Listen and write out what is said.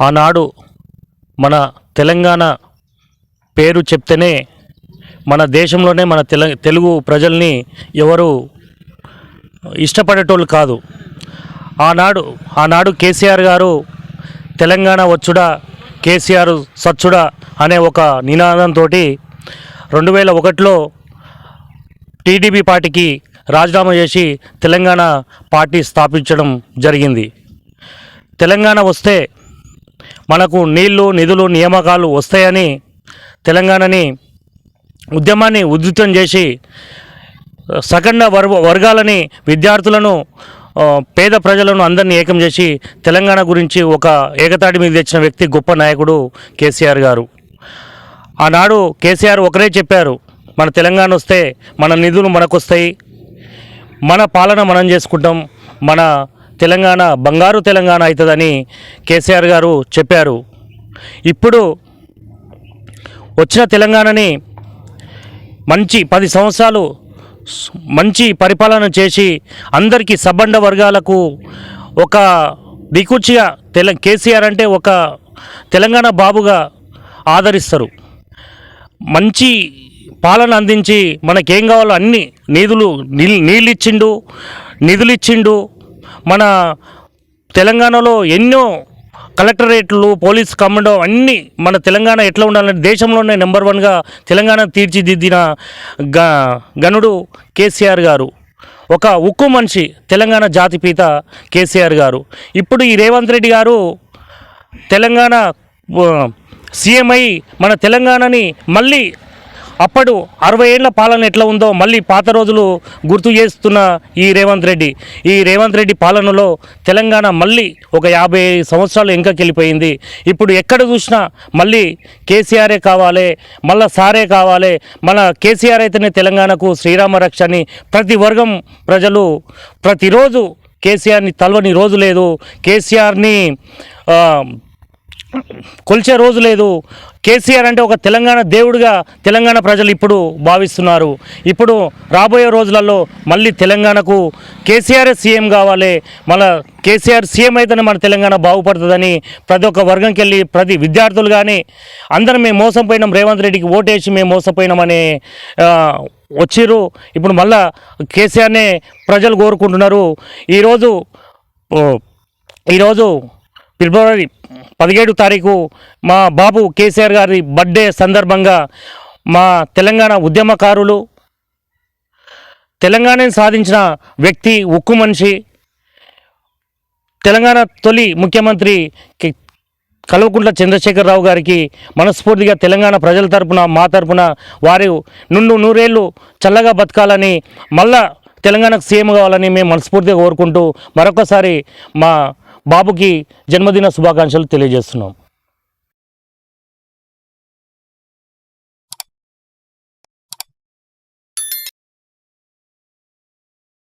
ఆనాడు మన తెలంగాణ పేరు చెప్తేనే మన దేశంలోనే మన తెల తెలుగు ప్రజల్ని ఎవరు ఇష్టపడేటోళ్ళు కాదు. ఆనాడు ఆనాడు కేసీఆర్ గారు తెలంగాణ వచ్చుడా కేసీఆర్ సచ్చుడా అనే ఒక నినాదంతో రెండు వేల ఒకటిలో టీడీపీ పార్టీకి రాజీనామా చేసి తెలంగాణ పార్టీ స్థాపించడం జరిగింది. తెలంగాణ వస్తే మనకు నీళ్ళు నిధులు నియామకాలు వస్తాయని తెలంగాణని ఉద్యమాన్ని ఉధృతం చేసి సకండ వర్ వర్గాలని విద్యార్థులను పేద ప్రజలను అందరినీ ఏకం చేసి తెలంగాణ గురించి ఒక ఏకతాటి మీద తెచ్చిన వ్యక్తి గొప్ప నాయకుడు కేసీఆర్ గారు. ఆనాడు కేసీఆర్ ఒకరే చెప్పారు మన తెలంగాణ వస్తే మన నిధులు మనకు వస్తాయి మన పాలన మనం చేసుకుంటాం మన తెలంగాణ బంగారు తెలంగాణ అవుతుందని కేసీఆర్ గారు చెప్పారు. ఇప్పుడు వచ్చిన తెలంగాణని మంచి పది సంవత్సరాలు మంచి పరిపాలన చేసి అందరికీ సబ్బండ వర్గాలకు ఒక దిక్కుచిగా తెల కేసీఆర్ అంటే ఒక తెలంగాణ బాబుగా ఆదరిస్తారు. మంచి పాలన అందించి మనకేం కావాలో అన్ని నిధులు నీళ్ళు నీళ్ళు ఇచ్చిండు నిధులు ఇచ్చిండు మన తెలంగాణలో ఎన్నో కలెక్టరేట్లు పోలీస్ కమాండో అన్నీ మన తెలంగాణ ఎట్లా ఉండాలంటే దేశంలోనే నెంబర్ వన్గా తెలంగాణ తీర్చిదిద్దిన గ గనుడు కేసీఆర్ గారు. ఒక ఉక్కు మనిషి తెలంగాణ జాతిపిత కేసీఆర్ గారు. ఇప్పుడు ఈ రేవంత్ రెడ్డి గారు తెలంగాణ సీఎం అయి మన తెలంగాణని మళ్ళీ అప్పుడు అరవై ఏళ్ళ పాలన ఎట్లా ఉందో మళ్ళీ పాత రోజులు గుర్తు చేస్తున్న ఈ రేవంత్ రెడ్డి. ఈ రేవంత్ రెడ్డి పాలనలో తెలంగాణ మళ్ళీ ఒక యాభై సంవత్సరాలు వెనుకకెళ్ళిపోయింది ఇప్పుడు ఎక్కడ చూసినా మళ్ళీ కేసీఆరే కావాలి మళ్ళా సారే కావాలి. మన కేసీఆర్ అయితేనే తెలంగాణకు శ్రీరామ రక్ష అని ప్రతి వర్గం ప్రజలు ప్రతిరోజు కేసీఆర్ని తలవని రోజు లేదు. కేసీఆర్ని కొలిచే రోజు లేదు. కేసీఆర్ అంటే ఒక తెలంగాణ దేవుడిగా తెలంగాణ ప్రజలు ఇప్పుడు భావిస్తున్నారు. ఇప్పుడు రాబోయే రోజులలో మళ్ళీ తెలంగాణకు కేసీఆర్ సీఎం కావాలి. మన కేసీఆర్ సీఎం అయితేనే మన తెలంగాణ బాగుపడుతుందని ప్రతి ఒక్క వర్గంకి వెళ్ళి ప్రతి విద్యార్థులు కానీ అందరం మేము మోసపోయినాం. రేవంత్ రెడ్డికి ఓటేసి మేము మోసపోయినామని వచ్చిర్రు. ఇప్పుడు మళ్ళా కేసీఆర్నే ప్రజలు కోరుకుంటున్నారు. ఈరోజు ఈరోజు ఫిబ్రవరి పదిహేడు తారీఖు మా బాబు కేసీఆర్ గారి బర్త్డే సందర్భంగా మా తెలంగాణ ఉద్యమకారులు తెలంగాణని సాధించిన వ్యక్తి ఉక్కు మనిషి తెలంగాణ తొలి ముఖ్యమంత్రి కల్వకుంట్ల చంద్రశేఖరరావు గారికి మనస్ఫూర్తిగా తెలంగాణ ప్రజల తరపున మా తరపున వారు నుండు నూరేళ్ళు చల్లగా బతకాలని మళ్ళా తెలంగాణకు సీఎం కావాలని మేము మనస్ఫూర్తిగా కోరుకుంటూ మరొకసారి మా బాబుకి జన్మదిన శుభాకాంక్షలు తెలియజేస్తున్నాం.